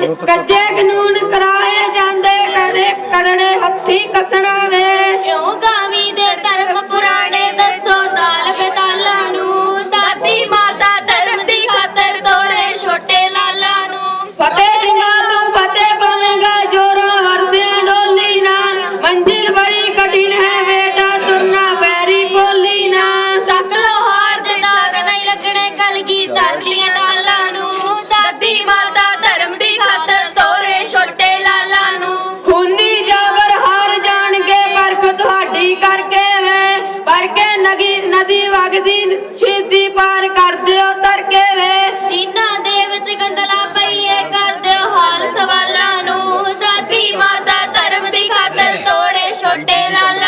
ਕੱਚੇ ਕਾਨੂੰਨ ਕਰਾਏ ਜਾਂਦੇ ਕਰਨੇ ਹੱਥੀ ਕਸਣਾ। ਦੀ ਵਗਦੀ ਛੇਤੀ ਪਾਰ ਕਰ ਦਿਓ ਤਰਕੇ ਵੇ। ਚੀਨਾ ਦੇ ਵਿੱਚ ਗੰਦਲਾ ਪਈਏ ਕਰ ਦਿਓ ਹਾਲ ਸਵਾਲਾਂ ਨੂੰ। ਦਾਦੀ ਮਾਤਾ ਧਰਮ ਦੀ ਖਾਤਰ ਤੋੜੇ ਛੋਟੇ ਲਾਲ